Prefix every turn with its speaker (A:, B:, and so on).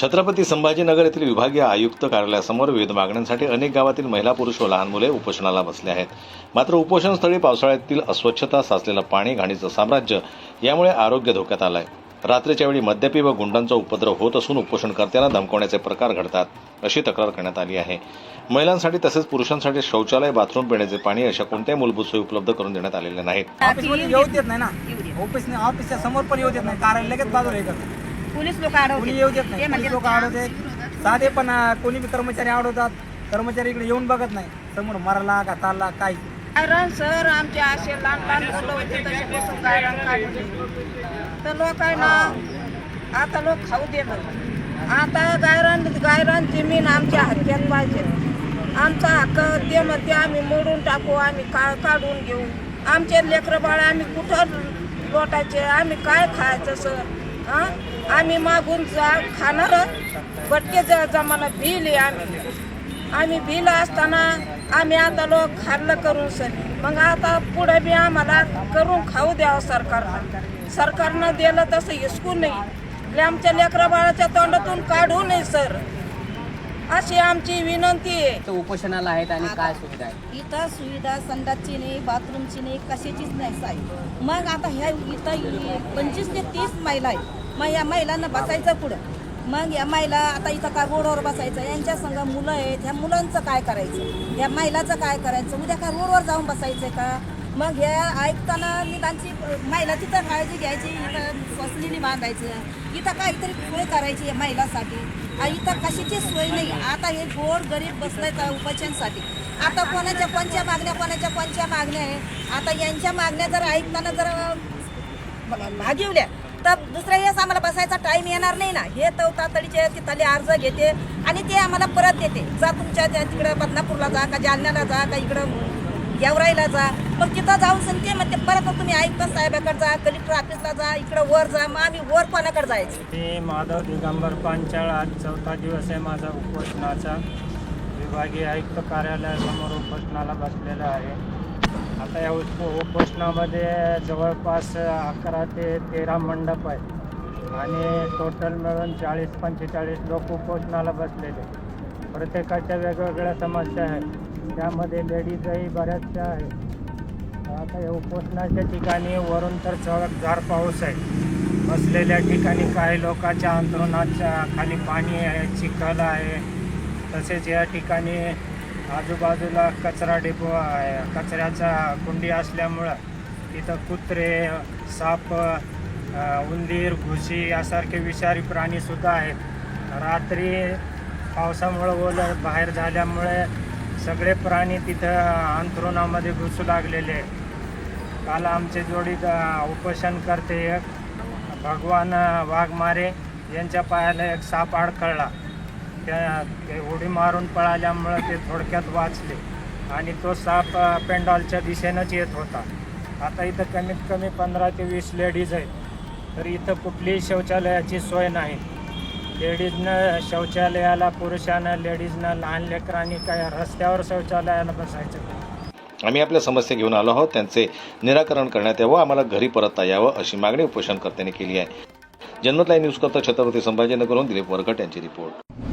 A: छत्रपती संभाजीनगर येथील विभागीय आयुक्त कार्यालयासमोर विविध मागण्यांसाठी अनेक गावातील महिला पुरुष व लहान मुले उपोषणाला बसले आहेत. मात्र उपोषणस्थळी पावसाळ्यातील अस्वच्छता साचलेलं पाणी घाणीचं साम्राज्य यामुळे आरोग्य धोक्यात आलंय. रात्रीच्या वेळी मद्यपी व गुंडांचा उपद्रव होत असून उपोषणकर्त्यांना धमकवण्याचे प्रकार घडतात अशी तक्रार करण्यात आली आहे. महिलांसाठी तसेच पुरुषांसाठी शौचालय बाथरूम पिण्याचे पाणी अशा कोणत्याही मूलभूत सोयी उपलब्ध करून देण्यात आलेल्या नाहीत.
B: नाही ऑफिसच्या समोर पण येऊ देत नाही. कारण लगेच बाजूला
C: पोलीस लोक
B: कोणी येऊ देत
C: ते
B: नाही
C: म्हणजे
B: लोक अडवतात साधे पण अं, कोणी बी कर्मचारी अडवतात कर्मचारी इकडे येऊन बघत नाही. समोर मराला का तारला काही
C: कारण सर आमचे असे लहान लहान मुलं होते तसे बसून गायरान काढले तर लोकांना आता लोक खाऊ देत आता गायरान गायरान जमीन आमच्या हक्क्यात पाहिजे. आमचा हक्क ते मध्ये आम्ही मोडून टाकू आम्ही का काढून घेऊ. आमचे लेकरं बाळ आम्ही कुठं लोटायचे? आम्ही काय खायचं सर? हां? आम्ही मागून जा खाणार बटके जमाना भिल आम्ही आम्ही बिल असताना आम्ही आता लोक खाल्लं करून सर मग आता पुढे बी आम्हाला करून खाऊ द्यावं सरकारनं. सरकारनं दिलं तसं हिसकू नाही ले आमच्या लेकरा बाळाच्या तोंडातून काढू नये सर. अशी आमची विनंती आहे.
D: इथं उपोषणाला आहेत आणि काय सुविधा आहे
E: इथं सुविधा संडासची नाही बाथरूमची नाही कशाचीच नाही साई मग आता ह्या इथं पंचवीस ते तीस महिला आहेत. मग या महिलांना बसायचं पुढं मग या महिला आता इथं का रोडवर बसायचं? यांच्या संग मुलं आहेत. ह्या मुलांचं काय करायचं? या महिलाचं काय करायचं? उद्या का रोडवर जाऊन बसायचं का? मग हे ऐकताना निदानची महिला तिथं काळजी घ्यायची इथं फसलीने बांधायचं. इथं काहीतरी सोय करायची महिलासाठी. इथं कशाची सोय नाही. आता हे गोड गरीब बसले का उपाच्यांसाठी. आता कोणाच्या कोणच्या मागण्या कोणाच्या कोणच्या मागण्या आहे? आता यांच्या मागण्या जर ऐकताना जर भागिवल्या तर दुसऱ्या वेळेस आम्हाला बसायचा टाईम येणार नाही ना. हे तर तातडीचे तिथले अर्ज घेते आणि ते आम्हाला परत देते. जा तुमच्या तिकडं बदनापूरला जा का जालन्याला जा का इकडं गेवराईला जा. मग तिथं जाऊन सांगते मग ते परत तुम्ही आयुक्त साहेबाकडे जा कलेक्टर ऑफिसला जा इकडं वर जा मग आम्ही वर कोणाकडे जायचं?
F: मी माधव दिगंबर पांचाळ आज चौथा दिवस आहे माझा उपोषणाचा. विभागीय आयुक्त कार्यालयासमोर उपोषणाला बसलेला आहे. आता या उप उपोषणामध्ये जवळपास अकरा ते तेरा मंडप आहेत. आणि टोटल मिळून चाळीस पंचेचाळीस लोक उपोषणाला बसलेले प्रत्येकाच्या वेगवेगळ्या समस्या आहेत. त्यामध्ये लेडीजही बऱ्याचशा आहेत. आता या उपोषणाच्या ठिकाणी वरून तर चळकदार पाऊस आहे. बसलेल्या ठिकाणी काही लोकांच्या अंतरुणाच्या खाली पाणी आहे चिखल आहे. तसेच या ठिकाणी आजूबाजूला कचरा डेपो आहे. कचऱ्याचा कुंडी असल्यामुळं तिथं कुत्रे साप उंदीर घुशी यासारखे विषारी प्राणीसुद्धा आहेत. रात्री पावसामुळं ओलं बाहेर झाल्यामुळे सगळे प्राणी तिथं अंथरुणामध्ये घुसू लागलेले आहेत. काल आमचे जोडीत उपोषण करते एक. भगवान वाघमारे यांच्या पायाला एक साप अडखळला. त्या ते उडी मारून पळाल्यामुळं ते थोडक्यात वाचले आणि तो साप पेंडॉलच्या दिशेनंच येत होता. आता इथं कमीत कमी पंधरा ते वीस लेडीज आहेत. तर इथं कुठलीही शौचालयाची सोय नाही. लेडीजनं शौचालयाला पुरुषानं लेडीजनं लहान लेकरांनी काय रस्त्यावर शौचालयाला बसायचं?
A: आम्ही आपल्या समस्या घेऊन आलो आहोत. त्यांचे निराकरण करण्यात यावं. आम्हाला घरी परतता यावं अशी मागणी उपोषणकर्त्यांनी केली आहे. जन्मतलाई न्यूज करता छत्रपती संभाजीनगरहून दिलीप वरकट यांची रिपोर्ट.